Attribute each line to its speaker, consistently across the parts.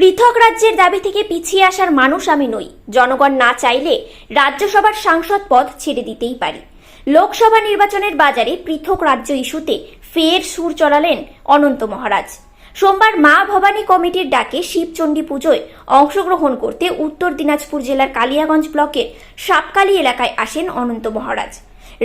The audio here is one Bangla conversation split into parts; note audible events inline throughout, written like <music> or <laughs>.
Speaker 1: পৃথক রাজ্যের দাবি থেকে পিছিয়ে আসার মানুষ আমি নই। জনগণ না চাইলে রাজ্যসভার সাংসদ পদ ছেড়ে দিতেই পারি। লোকসভা নির্বাচনের বাজারে পৃথক রাজ্য ইস্যুতে ফের সুর চড়ালেন অনন্ত মহারাজ। সোমবার মা ভবানী কমিটির ডাকে শিবচণ্ডী পুজোয় অংশগ্রহণ করতে উত্তর দিনাজপুর জেলার কালিয়াগঞ্জ ব্লকের সাপকালি এলাকায় আসেন অনন্ত মহারাজ।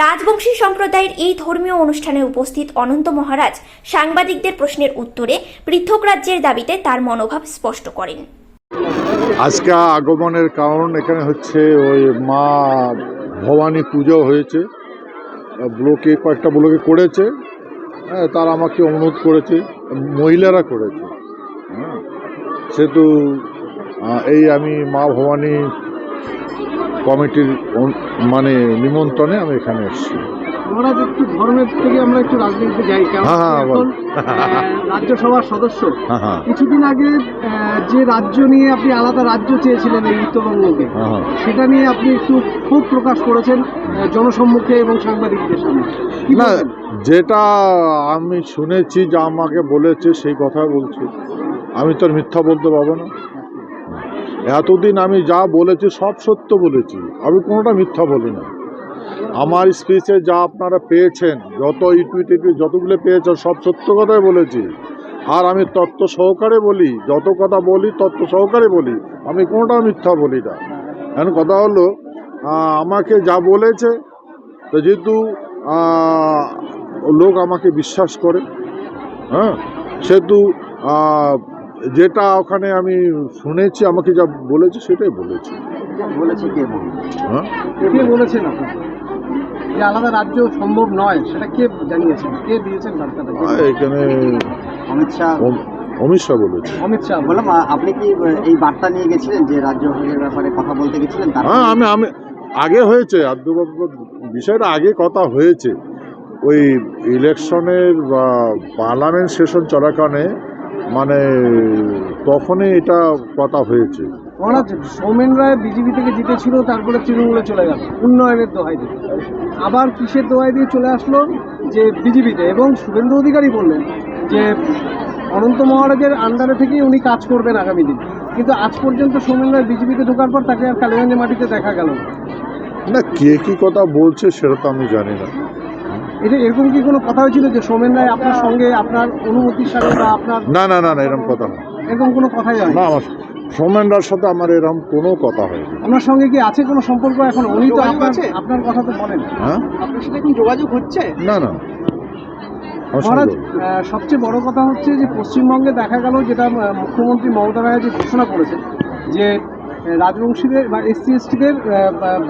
Speaker 1: রাজবংশী সম্প্রদায়ের এই ধর্মীয় অনুষ্ঠানে উপস্থিত অনন্ত মহারাজ সাংবাদিকদের প্রশ্নের উত্তরে পৃথক রাজ্যের দাবিতে তার মনোভাব স্পষ্ট করেন।
Speaker 2: আজকে আগমনের কারণ এখানে হচ্ছে ওই মা ভবানী পুজো হয়েছে। ব্লকে কয়েকটা ব্লকে করেছে। তারা আমাকে অনুরোধ করেছে, মহিলারা করেছে। হ্যাঁ সেহেতু এই আমি মা ভবানী কমিটির মানে নিমন্ত্রণে আমি এখানে এসেছি।
Speaker 3: মহারাজ একটু ধর্মের থেকে আমরা একটু রাজনীতিতে যাই কারণ
Speaker 2: হ্যাঁ, হ্যাঁ,
Speaker 3: রাজ্যসভার সদস্য।
Speaker 2: হ্যাঁ
Speaker 3: কিছুদিন আগে যে রাজ্য নিয়ে আপনি আলাদা রাজ্য চেয়েছিলেন এই উত্তরবঙ্গকে সেটা নিয়ে আপনি একটু ক্ষোভ প্রকাশ করেছেন জনসম্মুখে এবং সাংবাদিকদের সামনে।
Speaker 2: না যেটা আমি শুনেছি যা আমাকে বলেছে সেই কথা বলছি। আমি তো আর মিথ্যা বলতে পারব না। এতদিন আমি যা বলেছি সব সত্য বলেছি। আমি কোনোটা মিথ্যা বলি না। আমার স্পিচে যা আপনারা পেয়েছেন যত ইটুইট ইটুইট যতগুলো পেয়েছেন সব সত্য কথাই বলেছি। আর আমি তত্ত্ব সহকারে বলি যত কথা বলি তত্ত্ব সহকারে বলি আমি কোনোটা মিথ্যা বলি না। এখন কথা হলো আমাকে যা বলেছে তো যেহেতু লোক আমাকে বিশ্বাস করে হ্যাঁ? সেহেতু যেটা ওখানে আমি শুনেছি আমাকে যা বলেছে সেটাই বলেছি।
Speaker 3: বলেছে কে
Speaker 2: হ্যাঁ?
Speaker 3: কে বলেছেন আপনি যে আলাদা রাজ্য সম্ভব নয় সেটা কে জানিয়েছেন? কে দিয়েছেন বার্তাটা
Speaker 2: এখানে
Speaker 4: অমিত শাহ।
Speaker 2: অম- অমিত শাহ বলেছে।
Speaker 3: অমিত শাহ।
Speaker 4: বললাম আপনি কি এই বার্তা নিয়ে গেছিলেন যে রাজ্য ভাগের ব্যাপারে কথা বলতে গেছিলেন?
Speaker 2: হ্যাঁ আমি আমি আগে হয়েছে আব্দুবাবু বিষয়টা আগে কথা হয়েছে। ওই ইলেকশনের বা পার্লামেন্ট সেশন চলাকালে মানে তখনই এটা কথা হয়েছে।
Speaker 3: মহারাজ সৌমেন রায় বিজেপি থেকে জিতেছিল তারপরে তৃণমূলে চলে গেল। উন্নয়নের দোহাই দিয়ে। আবার কিসের দোহাই দিয়ে চলে আসলো? যে বিজেপিতে। এবং শুভেন্দু অধিকারী বললেন যে অনন্ত মহারাজের আন্ডারে থেকেই উনি কাজ করবেন আগামী দিন। কিন্তু আজ পর্যন্ত সৌমেন রায় বিজেপিতে ঢোকার পর তাকে আর কালীগঞ্জে মাটিতে দেখা গেল না।
Speaker 2: না কে কি কথা বলছে সেটা তো আমি জানি না।
Speaker 3: এটা এরকম কি কোনো কথা হয়েছিল যে সৌমেন রায় আপনার সঙ্গে আপনার অনুমতির সাথে বা আপনার
Speaker 2: না না না না এরকম কথা না।
Speaker 3: এরকম কোনো কথাই হয়
Speaker 2: না আমার সৌমেনদার সাথে আমার এরকম কোনো কথা হয়নি।
Speaker 3: আপনার সঙ্গে কি আছে কোনো সম্পর্ক? এখন উনি তো আপনার আপনার কথা তো বলেন।
Speaker 2: হ্যাঁ?
Speaker 3: আপনার সাথে এখন যোগাযোগ হচ্ছে?
Speaker 2: না না।
Speaker 3: মহারাজ সবচেয়ে বড় কথা হচ্ছে যে পশ্চিমবঙ্গে দেখা গেল যেটা মুখ্যমন্ত্রী মমতা ব্যানার্জি ঘোষণা করেছেন যে রাজবংশীদের বা এসসি এসটিদের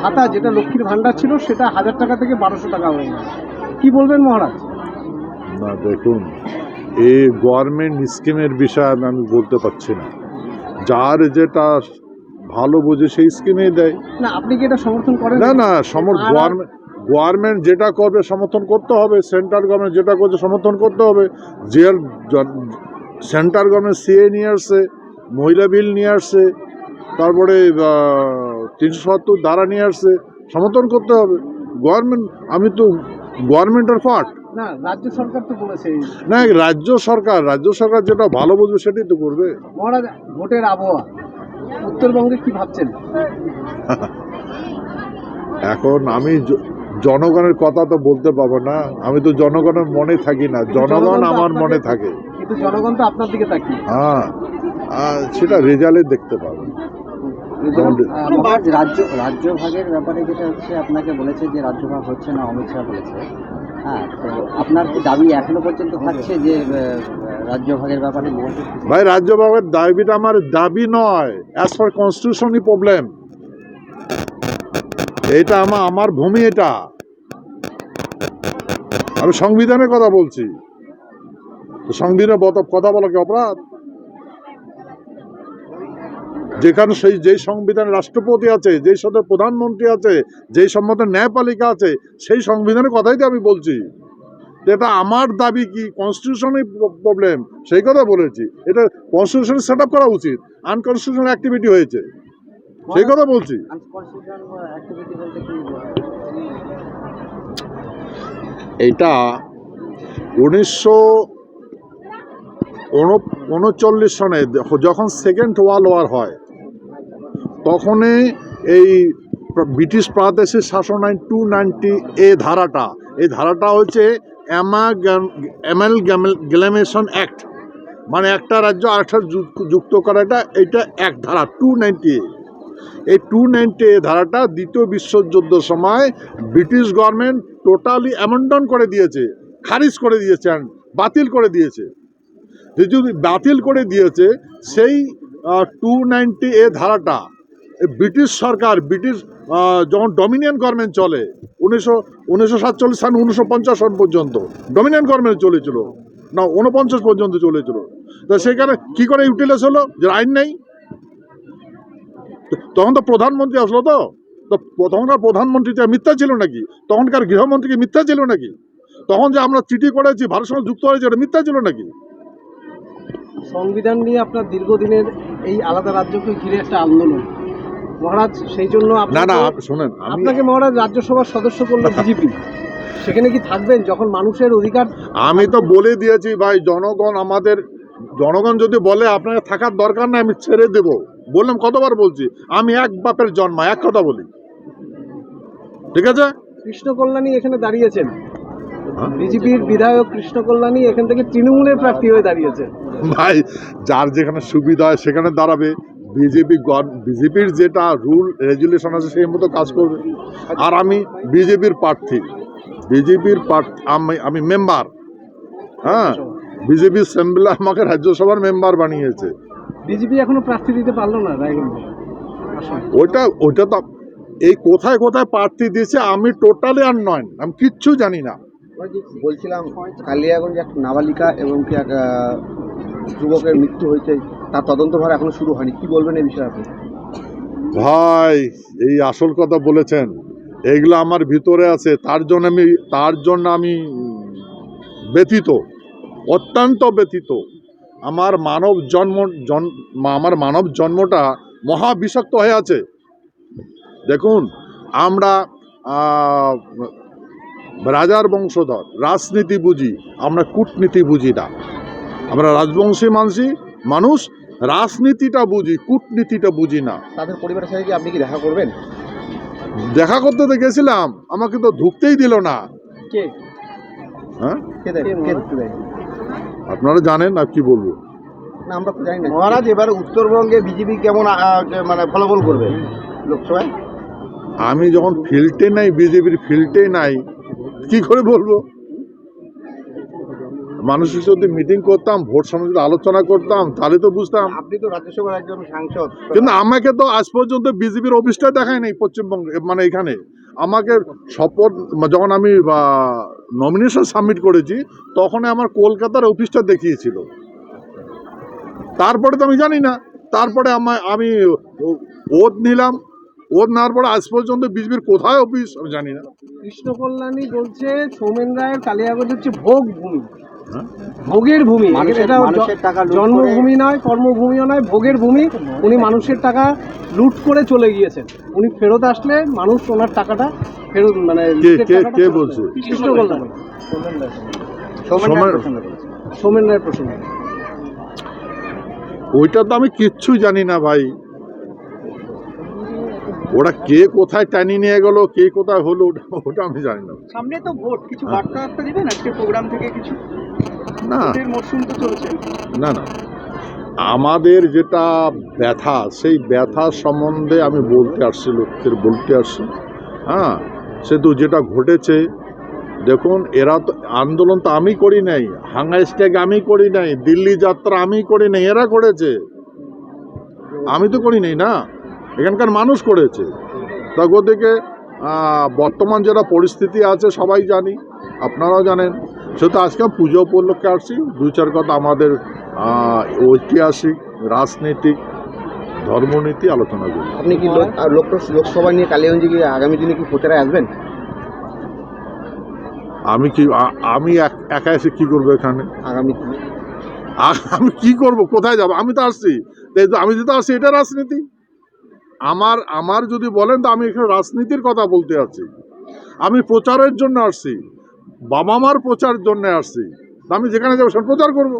Speaker 3: ভাতা যেটা লক্ষ্মীর ভাণ্ডার ছিল সেটা হাজার টাকা থেকে বারোশো টাকা হয়ে গেল। কি বলবেন মহারাজ?
Speaker 2: না দেখুন এই গভর্নমেন্ট স্কিমের বিষয়ে আমি আমি বলতে পারছি না। যার যেটা ভালো বোঝে সেই স্কিমেই দেয়।
Speaker 3: না আপনি কি এটা সমর্থন করেন?
Speaker 2: না না সমর
Speaker 3: আর-
Speaker 2: গভর্নমেন্ট গভর্নমেন্ট যেটা করবে সমর্থন করতে হবে সেন্ট্রাল গভর্নমেন্ট যেটা করছে সমর্থন করতে হবে। যে সেন্ট্রাল গভর্নমেন্ট সিএ নিয়ে আসছে মহিলা বিল নিয়ে আসছে তারপরে তিনশো সত্তর দ্বারা নিয়ে আসছে সমর্থন করতে হবে। গভর্নমেন্ট আমি তো গভর্নমেন্টের পার্ট
Speaker 3: না রাজ্য সরকার তো বলেছে
Speaker 2: না রাজ্য সরকার রাজ্য সরকার যেটা ভালো বুঝবে সেটাই তো করবে।
Speaker 3: মহারাজ ভোটের আবহাওয়া। উত্তরবঙ্গে কি ভাবছেন? <laughs>
Speaker 2: এখন আমি জনগণের কথা তো বলতে পারব না। আমি তো জনগণের মনে থাকি না। জনগণ আমার মনে থাকে।
Speaker 3: কিন্তু জনগণ তো আপনার দিকে তাকিয়ে।
Speaker 2: হ্যাঁ সেটা রেজাল্টে দেখতে পাবে।
Speaker 4: রাজ্য রাজ্য ভাগের ব্যাপারে যেটা হচ্ছে আপনাকে বলেছে যে রাজ্য ভাগ হচ্ছে না অমিত শাহ বলেছে। হ্যাঁ তো আপনার কি দাবি এখনও পর্যন্ত থাকছে যে রাজ্য ভাগের ব্যাপারে
Speaker 2: ভাই রাজ্যভাগের দাবিটা আমার দাবি নয় অ্যাজ কনস্টিটিউশনই প্রবলেম এটা আমার আমার ভূমি এটা। আমি সংবিধানের কথা বলছি। তো সংবিধানের কথা বলা কি অপরাধ? যেখানে সেই যেই সংবিধানে রাষ্ট্রপতি আছে যেই সাথে প্রধানমন্ত্রী আছে যেই সম্মত ন্যায়পালিকা আছে, সেই সংবিধানের কথাই তো আমি বলছি। এটা আমার দাবি কি? কনস্টিটিউশনের প্রবলেম সেই কথা বলেছি। এটা কনস্টিটিউশন সেট আপ করা উচিত। আনকনস্টিটিউশনাল অ্যাক্টিভিটি হয়েছে। সেই কথা বলছি। এটা উনিশশো উন- উনচল্লিশ সনে যখন সেকেন্ড ওয়ার্ল্ড ওয়ার হয় তখনই এই ব্রিটিশ প্রাদেশিক শাসন আইন টু নাইনটি এ ধারাটা, এই ধারাটা হচ্ছে অ্যামা এমএল গ্যামেশন অ্যাক্ট। মানে একটা রাজ্য আরেকটা যুক- যুক্ত করাটা এটা এক ধারা টু নাইনটি এই টু নাইনটি এ ধারাটা দ্বিতীয় বিশ্বযুদ্ধের সময় ব্রিটিশ গভর্নমেন্ট টোটালি অ্যামেন্ডন করে দিয়েছে, খারিজ করে দিয়েছে বাতিল করে দিয়েছে। যদি বাতিল করে দিয়েছে, সেই টু নাইনটি এ ধারাটা ব্রিটিশ সরকার, ব্রিটিশ যখন ডমিনিয়ন গভর্নমেন্ট চলে, উনিশশো উনিশশো সাতচল্লিশ সাল, উনিশশো পঞ্চাশ পর্যন্ত ডমিনিয়ন গভর্নমেন্ট চলেছিল। না উনপঞ্চাশ পর্যন্ত চলেছিল। তো সেখানে কি করে ইউটিলাইজ হলো? যে আইন নেই। তখন তো প্রধানমন্ত্রী আসলো তো। তো তখনকার প্রধানমন্ত্রীটা মিথ্যা ছিল নাকি? তখনকার গৃহমন্ত্রীকে মিথ্যা ছিল নাকি? তখন যে আমরা চিঠি করেছি, ভারত সঙ্গে যুক্ত হয়েছে ওটা মিথ্যা ছিল নাকি?
Speaker 3: সংবিধান নিয়ে আপনার দীর্ঘদিনের এই আলাদা রাজ্যকে ঘিরে একটা আন্দোলন। মহারাজ সেই জন্য
Speaker 2: না না শোনেন আমি
Speaker 3: আপনাকে মহারাজ রাজ্যসভার সদস্য করল বিজেপি। সেখানে কি থাকবেন যখন মানুষের অধিকার
Speaker 2: আমি তো বলে দিয়েছি ভাই জনগণ আমাদের জনগণ যদি বলে আপনাকে থাকার দরকার নাই আমি ছেড়ে দেব। বললাম কতবার বলছি? আমি এক বাপের জন্ম এক কথা বলি। ঠিক আছে?
Speaker 3: কৃষ্ণ কল্যাণী এখানে দাঁড়িয়েছেন।
Speaker 2: হ্যাঁ?
Speaker 3: বিজেপির বিধায়ক কৃষ্ণ কল্যাণী এখান থেকে তৃণমূলের প্রার্থী হয়ে দাঁড়িয়েছে।
Speaker 2: ভাই যার যেখানে সুবিধা হয় সেখানে দাঁড়াবে। বিজেপি বিজেপির যেটা রুল রেজুলেশন আছে সেই মতো কাজ করবে। আর আমি বিজেপির প্রার্থী। বিজেপির প্রার্থী আমি আমি মেম্বার হ্যাঁ? বিজেপি সেম্বলে আমাকে রাজ্যসভার মেম্বার বানিয়েছে।
Speaker 3: বিজেপি এখনও প্রার্থী দিতে পারল না
Speaker 2: ওইটা ওইটা তো এই কোথায় কোথায় প্রার্থী দিয়েছে আমি টোটালি আর নয় আমি কিচ্ছু জানি না।
Speaker 5: বলছিলাম কালিয়াগঞ্জে এক নাবালিকা এবং কি এক যুবকের মৃত্যু হয়েছে। তার তদন্তভার এখনও শুরু হয়নি। কি বলবেন এই বিষয়ে আপনি?
Speaker 2: ভাই, এই আসল কথা বলেছেন। এগুলো আমার ভিতরে আছে। তার জন্য আমি, তার জন্য আমি ব্যথিত, অত্যন্ত ব্যথিত। আমার মানব জন্ম, জন, আমার মানব জন্মটা মহা বিষাক্ত হয়ে আছে। দেখুন, আমরা রাজার বংশধর, রাজনীতি বুঝি, আমরা কূটনীতি বুঝি না। আমরা রাজবংশী মানসি মানুষ রাজনীতিটা বুঝি কূটনীতিটা বুঝি না।
Speaker 5: তাদের পরিবারের সাথে কি আপনি কি দেখা করবেন?
Speaker 2: দেখা করতে তো গেছিলাম আমাকে তো ঢুকতেই দিল না।
Speaker 3: কে?
Speaker 2: হ্যাঁ?
Speaker 5: কে দেয়?
Speaker 3: কে
Speaker 5: কে
Speaker 3: মহারাজ?
Speaker 2: আপনারা জানেন আর কি বলব।
Speaker 5: না আমরা জানি না। মহারাজ এবার উত্তরবঙ্গে বিজেপি কেমন মানে ফলাফল করবে লোকসভায়?
Speaker 2: আমি যখন ফিল্ডে নাই বিজেপির ফিল্ডে নাই কি করে বলব? মানুষের সাথে মিটিং করতাম ভোট যদি আলোচনা করতাম তাহলে তো বুঝতাম।
Speaker 5: আপনি তো রাজ্যসভার একজন সাংসদ।
Speaker 2: কিন্তু আমাকে তো আজ পর্যন্ত বিজেপির অফিসটা দেখায় নাই পশ্চিমবঙ্গে মানে এখানে। আমাকে শপথ যখন আমি নমিনেশন সাবমিট করেছি তখন আমার কলকাতার অফিসটা দেখিয়েছিল। তারপরে তো আমি জানি না। তারপরে আমায় আমি ও- ওত নিলাম। ওত নেওয়ার পরে আজ পর্যন্ত বিজেপির কোথায় অফিস আমি জানি না।
Speaker 3: কৃষ্ণ কল্যাণী বলছে সৌমেন রায়ের কালিয়াগঞ্জ হচ্ছে ভোগ ভূমি? ভোগের ভূমি এটা জন্মভূমি নয় কর্মভূমিও নয় ভোগের ভূমি। উনি মানুষের টাকা লুট করে চলে গিয়েছেন। উনি ফেরত আসলে মানুষ ওনার টাকাটা ফেরত মানে
Speaker 2: কে বলছে?
Speaker 3: কৃষ্ণ কল্যাণী
Speaker 5: সৌমেন রায়
Speaker 3: প্রসঙ্গ
Speaker 2: ওইটা তো আমি কিচ্ছু জানি না ভাই। ওরা কে কোথায় টানি নিয়ে গেল কে কোথায় হলো ওটা ওটা আমি জানি না।
Speaker 3: সামনে তো ভোট। কিছু। বার্তা বার্তা দিবেন আজকে প্রোগ্রাম থেকে কিছু?
Speaker 2: না। না না। আমাদের যেটা ব্যথা সেই ব্যথা সম্বন্ধে আমি বলতে আসছি লোকদের বলতে আসছি। হ্যাঁ সে তো যেটা ঘটেছে দেখুন এরা তো আন্দোলন তো আমি করি নাই হাঙ্গা স্ট্যাগ আমি করি নাই দিল্লি যাত্রা আমি করি নাই এরা করেছে। আমি তো করি নাই না এখানকার মানুষ করেছে। তা ওদিকে বর্তমান যেটা পরিস্থিতি আছে সবাই জানি আপনারাও জানেন। সেহেতু আজকে পুজো উপলক্ষে আসছি। দু চার কথা আমাদের ঐতিহাসিক রাজনৈতিক ধর্মনীতি আলোচনা করি।
Speaker 5: আপনি কি লোকসভা নিয়ে কালীগঞ্জে কি আগামী দিনে কি প্রচারে আসবেন?
Speaker 2: আমি কি আমি এক- এসে কি করব এখানে?
Speaker 5: আগামী
Speaker 2: আমি কি করব? কোথায় যাব? আমি তো আসছি। তাই তো আমি যেটা আসছি এটা রাজনীতি। আমার আমার যদি বলেন তো আমি এখানে রাজনীতির কথা বলতে আছি আমি প্রচারের জন্য আসছি। বাবা মার প্রচার জন্য আসছি। তা আমি যেখানে যাব সেখানে প্রচার করব।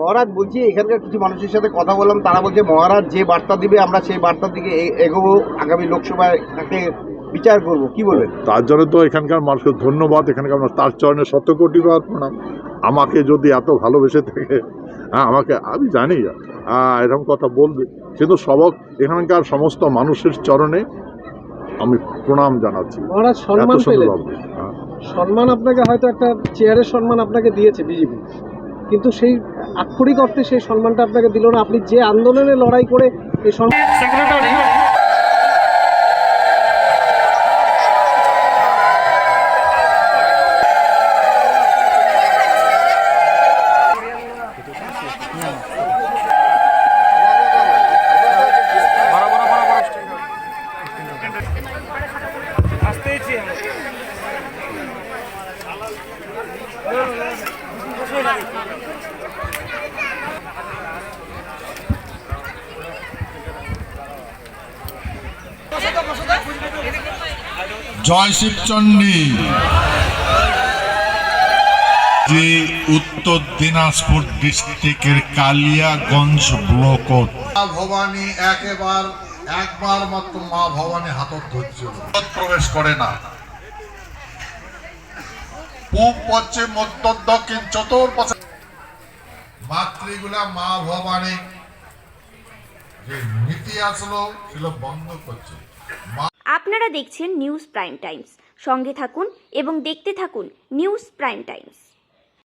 Speaker 5: মহারাজ বলছি এখানকার কিছু মানুষের সাথে কথা বললাম তারা বলছে মহারাজ যে বার্তা দিবে আমরা সেই বার্তার দিকে এগোবো আগামী লোকসভায় তাকে বিচার করব। কি বলবেন?
Speaker 2: তার জন্য তো এখানকার মানুষকে ধন্যবাদ এখানকার মানুষ তার চরণে শত কোটি বার প্রণাম। আমাকে যদি এত ভালোবেসে থাকে হ্যাঁ আমাকে আমি জানি হ্যাঁ এরকম কথা বলবে। কিন্তু সবক এখানকার সমস্ত মানুষের চরণে আমি প্রণাম জানাচ্ছি।
Speaker 3: মহারাজ
Speaker 2: এত
Speaker 3: সম্মান সম্মান আপনাকে হয়তো একটা চেয়ারের সম্মান আপনাকে দিয়েছে বিজেপি। কিন্তু সেই আক্ষরিক অর্থে সেই সম্মানটা আপনাকে দিল না। আপনি যে আন্দোলনে লড়াই করে এই সম্মান
Speaker 6: জয় শিবচণ্ডী যে উত্তর দিনাজপুর ডিস্ট্রিক্টের কালিয়াগঞ্জ ব্লক ভবানী একেবার, একবার মাত্র মা ভবানী হাতত ধরছিল। প্রবেশ করে না। পূব, পশ্চিম, উত্তর, দক্ষিণ চতুর্পাশে মাতৃগুলা মা ভবানী। যে নীতি আসলো, সেগুলো বন্ধ করছে।
Speaker 1: আপনারা দেখছেন নিউজ প্রাইম টাইমস। সঙ্গে থাকুন এবং দেখতে থাকুন নিউজ প্রাইম টাইমস।